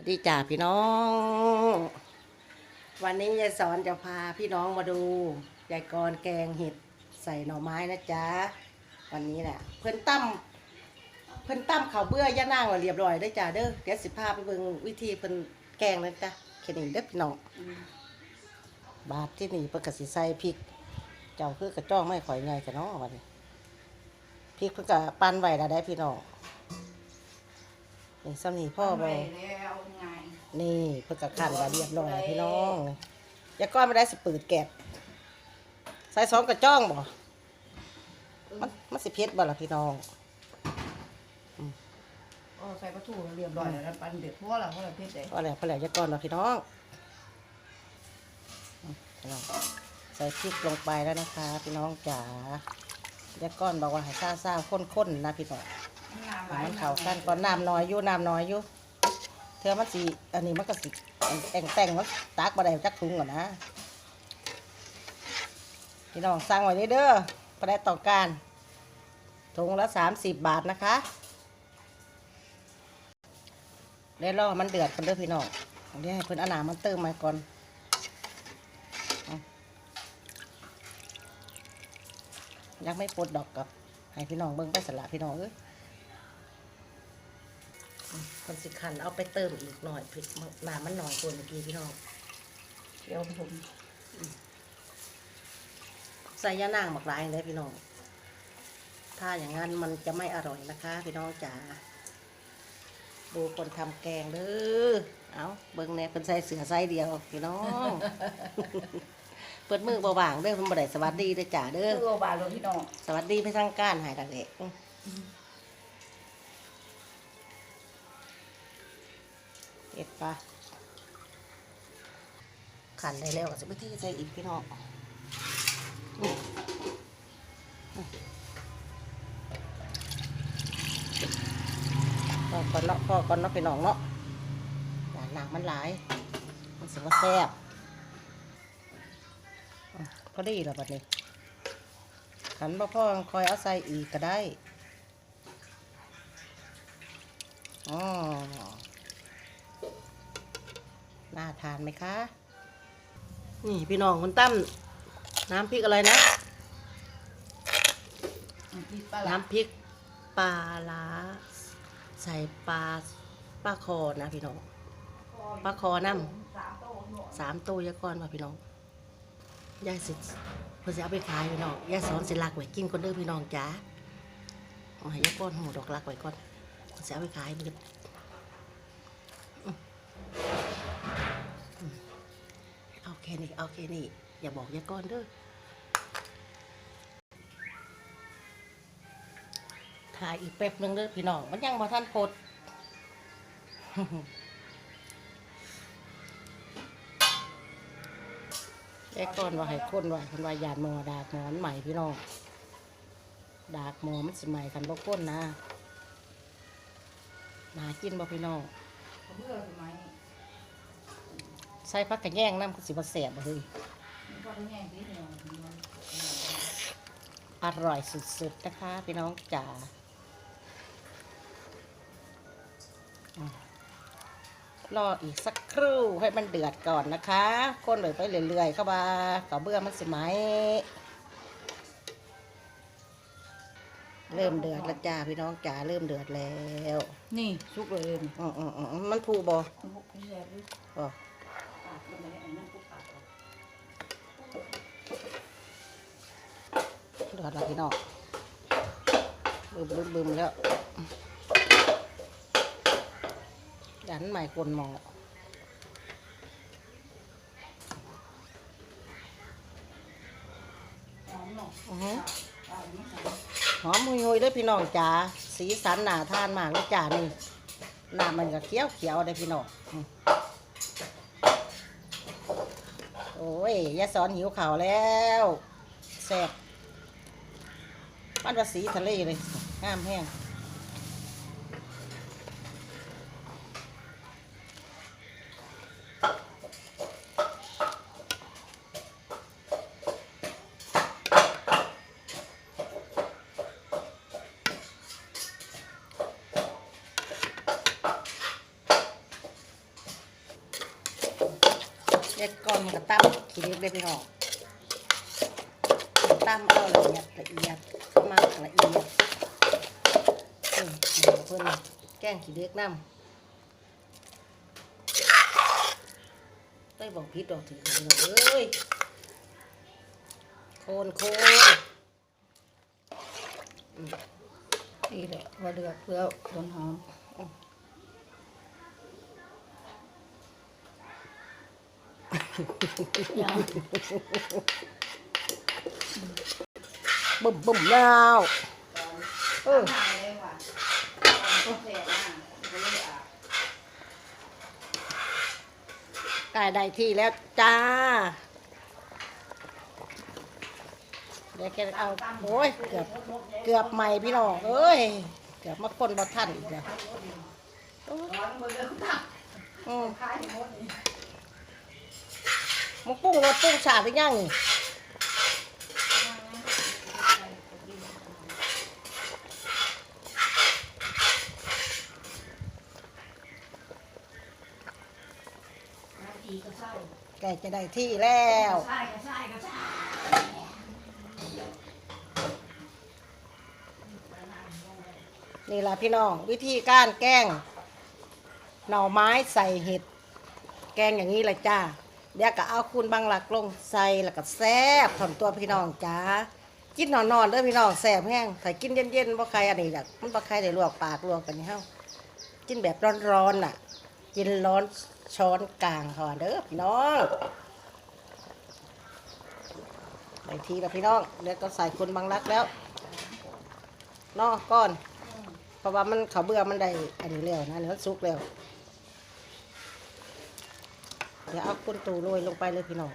วัสดีจ่าพี่น้อง วันนี้ยายสอนจะพาพี่น้องมาดูยายกรแกงเห็ดใส่หน่อไม้นะจ๊ะวันนี้แหละเพิ่นตั้มเพิ่นตั้มเขาเบื่อย่านั่งเรียบร้อยได้จ้าเด้อเดี๋ยวสิพาไปเบิ่งวิธีเพิ่นแกงนะจ๊ะแค่นี้เด้อพี่น้องบาทที่นี่เพิ่นก็สิใส่พริก เจ้าคือกระจ้องไม่ข่อยไงกันเนาะวันนี้พริกเพิ่นก็ปั้นไว้แล้วได้พี่น้อง นี่ซ้ำนี่พ่อไปไปแล้วไงนี่เพื่อกระขันไว้เรียบร้อยแล้วพี่น้องยาก้อนไม่ได้สิปืดแกะใส่สองกระจ้องบ่มันมันสิเพชรบ่ล่ะพี่น้องโอ้ใส่ปลาทูเรียบร้อยแล้วนะปันเด็ดเพราะว่าเราเพราะเราเพชรเด็พอแล้วพอแล้วยาก้อนเนาะพี่น้องอืมพี่น้องใส่พริกลงไปแล้วนะคะ พี่น้องจ๋ายาก้อนบอกว่าให้ซ่าซ่าๆข้นๆนะพี่น้อง ให้มันเข้ากันก่อนน้ำน้อยอยู่น้ำน้อยอยู่เธอมันสิอันนี้มันก็สิแต่งแต่งมันตักมาได้จักถุงก่อนนะพี่น้องสั่งไว้เด้อพอได้ต้อการถุงละสามสิบบาทนะคะได้รอมันเดือดกันเด้อพี่น้องเดี๋ยวให้เพิ่อนอาหนามันเติมมาก่อนยังไม่ปลดดอกกับให้พี่น้องเบิ่งไปสละพี่น้องเอ้ย คนสิคันเอาไปเติมอีกหน่อยพี่หนามันหน่อยกว่าเมื่อกี้พี่น้องเดี๋ยวผมใส่ยานางหมักหลายเลยพี่น้อง ถ้าอย่างนั้นมันจะไม่อร่อยนะคะ พี่น้องจ๋า ดูคนทำแกงเด้อ เอาเบิ่งแหน่เป็นใส่เสือใส่เดียวพี่น้อง เปิดมือบ่ว่างเด้อเพิ่นบ่ได้สวัสดีเด้อจ๋าเด้อเออบาทเลยพี่น้อง สวัสดีไปทางการใหายดังเด็ก เอ็ดปะขันได้แล้วก็จะไปที่ใส่อีกพี่น้องอืมอืมพอก่อนเนาะพอก่อนเนาะพี่น้องเนาะอย่าหนักมันหลาย มันสิว่าแซ่บอะพอดีแล้วบัดนี้ขันบ่พ่อคอยเอาใส่อีกก็ได้อ๋อ น่าทานไหมคะ นี่พี่น้องคุณตั้มน้ำพริกอะไรนะพี่ปลาร้าน้ำพริกปลาล้าใส่ปลาปลาคอนะพี่น้องปลาคอน้ำสามตัวยาก้อนว่าพี่น้องยายสิเพื่อจะเอาไปขายพี่น้องยายสอนสิลักไว้กินคนเด้อพี่น้องจ๋าเอาให้ยายก้อนหูดอกลักไว้ก่อนจะเอาไปขายมัน ค่นี้เอาแค่นี้อย่าบอกยาก้อนเด้อถ่ายอีกแป๊บนึงเด้อพี่น้องมันยังมาท่านโพดไอ้ก้อนว่าให้คนว่าคนว่ายานหมอดากหมอนใหม่พี่น้องดากหมอมันสิใหม่กันบ่ก้นนะมากินบ่พี่น้องเมื่อสมัย ใส่พักกระแยงน้ำก็สิบ่แสบบ่เฮ้ยก็แห้งที่เดียวอร่อยสุดๆนะคะ พี่น้องจ๋าอืมรออีกสักครู่ให้มันเดือดก่อนนะคะคนเลยไปเรื่อยๆเข้ามาก็เบื่อมันสิไหม เริ่มเดือดแล้วจ้าพี่น้องจ๋าเริ่มเดือดแล้ว นี่ชุกเลยอืมอืมอืมมันผูบอากก็ไม่ได้อันนั้นปุ๊บปากเดือดแล้วพี่น้องบึมบึมบึมแล้วยันใหม่กลนหมอหอมมุยหุยๆเลยพี่น้องจ๋าสีสันหนาทานมากเลยจ้านี่หน้ามันก็เขียวเขียวๆเลยพี่น้องอืม โอ้ยยาสอนหิวข่าวแล้วแซ่บมันภาสีทะเลเลยห้ามแห้ง เด็กก่ก็ตั้มขี้เล็กได้พี่น้องตั้มเอาละเอียดละเอียดมากละเอียดเพื่อนแกงขี้เล็กน้ำได้บอกพิษดอกถือพี่น้องเอ้ยโคนโคนนี่แหละว่าเดือดเพื่อต้นหอม บุ่มบุ่มแล้วเออไก่ได้ที่แล้วจ้า เดี๋ยวแกเอาโอ้ยเกือบเกือบใหม่พี่น้องเอ้ย เกือบมาคนบ่ทันอีกแล้วอืม มึงปรุ้งรสปรุ้งชาติหรือยังนี่ไก่จะได้ที่แล้วใช่ก็ใช่ก็ใช่นี่ล่ะพี่น้องวิธีการแกงหน่อไม้ใส่เห็ด แกงอย่างนี้เลยจ้า เดี๋ยวก็เอาคุณบางหลักลงใส่แล้วก็แซ่บถ่อมตัวพี่น้องจ้ากินนอนๆเด้อพี่น้องแซ่บแห้งถ้ากินเย็นๆบ่ใครอันนี้ดอกมันบ่ใครได้ลวกปากลวกกันนี่เฮากินแบบร้อนๆน่ะ กินร้อนช้อนกลางก่อนเด้อพี่น้องไปทีละพี่น้องเดี๋ยวก็ใส่คุณบางรักแล้วนอกก้อน เพราะว่ามันเขาเบื่อมันได้อันนี้แล้วนะอันนี้มันสุกแล้ว เดี๋ยวเอาคุณตูโรยลงไปเลยพี่น้อง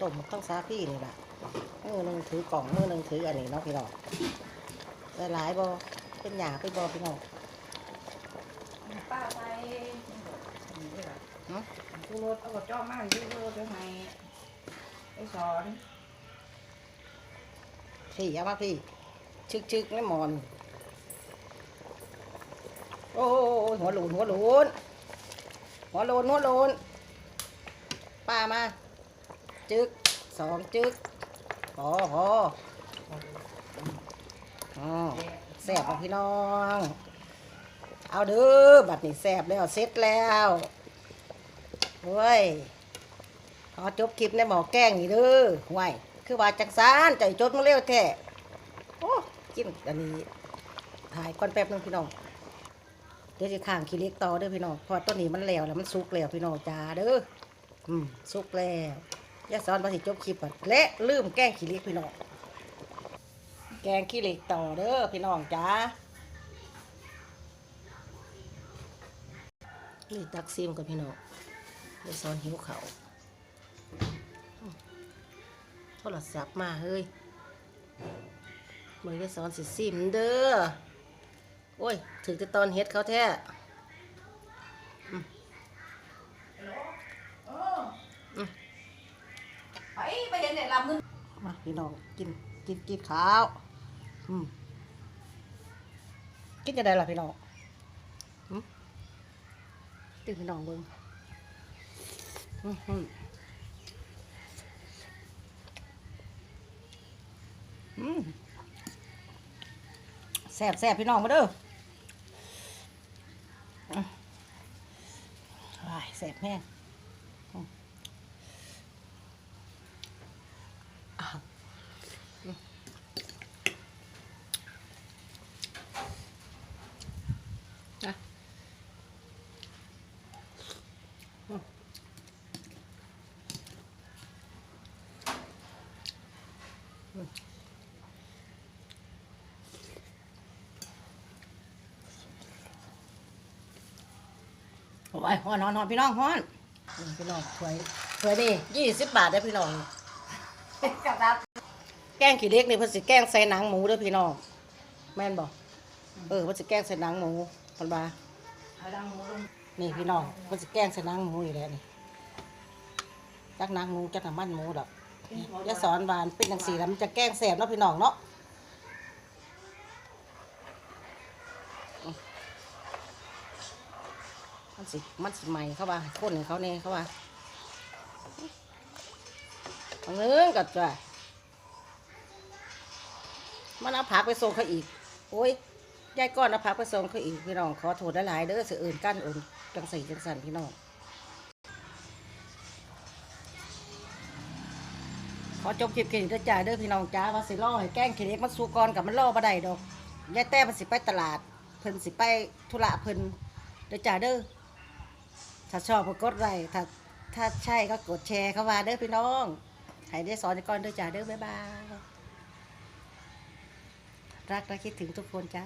ต้มต้องซาพี่นี่แหละมือหนึ่งถือกล่องมือหนึ่งถืออันนี้เนาะพี่น้องได้หลายบอเป็นหยาเป็นบอพี่น้องป้าไปกูรถเอาจ้อมากยืดรถไปให้ไปสอนพี่เอามาพี่ชึกชึกไม่หมอน โอ้หัวหลุนหัวหลุนหัวหลุนหัวหลุนป้ามา จึกสองจึกพอพออ๋อแซ่บพี่น้อง เอาเด้อบัดนี้แซ่บแล้วเสร็จแล้วเฮ้ยขอจบคลิปในหมอแกงนี่เด้อห่วยคือว่าจังสานใจจดมาเร็วแท้โอ้กินอันนี้ถ่ายก่อนแป๊บนึงพี่น้อง เดี๋ยวจะข้างขี้เล็กต่อเด้อพี่น้องพอต้นนี้มันแล้วแล้วมันสุกแล้วพี่น้องจ้าเด้ออืมสุกแล้วย่าสอนภาษีจบคลิปก่อนและลืมแกงขี้เล็กพี่น้องแกงขี้เหล็กต่อเด้อพี่น้องจ้านี่ตักซิมกับพี่น้องเดี๋ยวสอนหิวเขาโทรศัพท์มาเฮ้ยมือจะสอนสิซิมเด้อ โอ้ย ถึงจะตอนเฮ็ดเขาแท้ไปไปเห็นเนี่ยลำมึงมาพี่น้องกินกินกินข้าวอืมกินจะได้ล่ะพี่น้องตื่นพี่น้องเบิ่งอืมอือืมแซ่บแซ่บพี่น้องมาเด้ออืมว้าย แสบแห้งอืมอ้าว นะอืมอืม โอ้ยฮ้อนฮ้อนฮ้อนพี่น้องฮ้อนนี่พี่น้องถวยถวยนี่ยี่สิบบาทได้อพี่น้องกับดับแกงขี้เล็กนี่เพิ่นสิแกงใส่หนังหมูเด้อพี่น้องแม่นบ่เออเพิ่นสิแกงใส่หนังหมูเพิ่นว่าเอาดังหมูลงนี่พี่น้องเพิ่นสิแกงใส่หนังหมูอยู่แล้วนี่จักหนังหมูจักน้ำมันหมูดอกนี่อย่าสอนหวานเป็นจังซี่แล้วมันจะแกงแซ่บเนาะพี่น้องเนาะ สิมันสิใหม่เขาว่าคนเขาแน่เขาว่าเอาเงินกัจ้ะมันเอาผักไปส่งเขาอีก โอ้ยยายก้อนเอาผักไปส่งเขาอีกพี่น้องขอโทษหลายเด้อเสืออื่นกั้นอื่นจังสีจังสันพี่น้องขอจบคลิปเกินด้วยจ้าเด้อพี่น้องจ้าว่าสิล่อให้แกล้งขี้เล็กมันสูก่อนกับมันล่อบ่ได้ดอกยายแต้มันสิไปตลาดเพิ่นสิไปธุระเพิ่นเด้อจ้าเด้อ ถ้าชอบก็กดไลค์ถ้าถ้าใช่ก็กดแชร์เข้ามาเด้อพี่น้องให้ได้สอนก่อนเด้อจ้าเด้อบ๊ายบาย รักและคิดถึงทุกคนจ้า